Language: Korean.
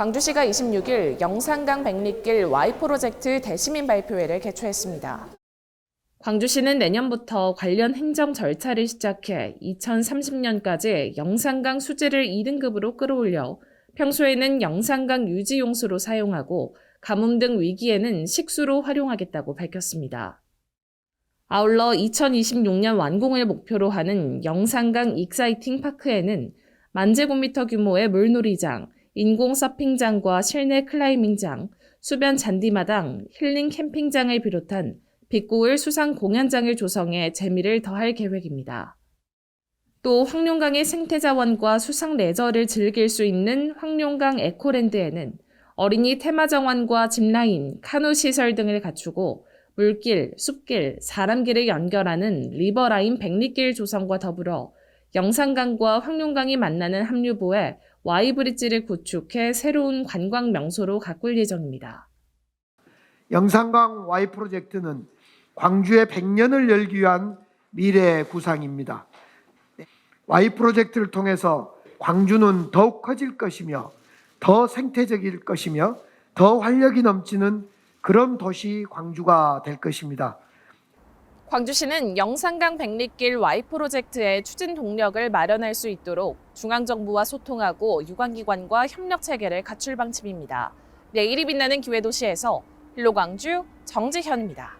광주시가 26일 영산강 백리길 Y 프로젝트 대시민 발표회를 개최했습니다. 광주시는 내년부터 관련 행정 절차를 시작해 2030년까지 영산강 수질을 2등급으로 끌어올려 평소에는 영산강 유지 용수로 사용하고 가뭄 등 위기에는 식수로 활용하겠다고 밝혔습니다. 아울러 2026년 완공을 목표로 하는 영산강 익사이팅 파크에는 만 제곱미터 규모의 물놀이장, 인공 서핑장과 실내 클라이밍장, 수변 잔디마당, 힐링 캠핑장을 비롯한 빛고을 수상 공연장을 조성해 재미를 더할 계획입니다. 또 황룡강의 생태자원과 수상 레저를 즐길 수 있는 황룡강 에코랜드에는 어린이 테마정원과 짚라인, 카누 시설 등을 갖추고 물길, 숲길, 사람길을 연결하는 리버라인 백리길 조성과 더불어 영산강과 황룡강이 만나는 합류부에 Y브릿지를 구축해 새로운 관광 명소로 가꿀 예정입니다. 영산강 Y 프로젝트는 광주의 100년을 열기 위한 미래 구상입니다. Y 프로젝트를 통해서 광주는 더욱 커질 것이며 더 생태적일 것이며 더 활력이 넘치는 그런 도시 광주가 될 것입니다. 광주시는 영산강 백리길 Y 프로젝트의 추진 동력을 마련할 수 있도록 중앙정부와 소통하고 유관기관과 협력 체계를 갖출 방침입니다. 내일이 빛나는 기회 도시에서 힐로 광주 정지현입니다.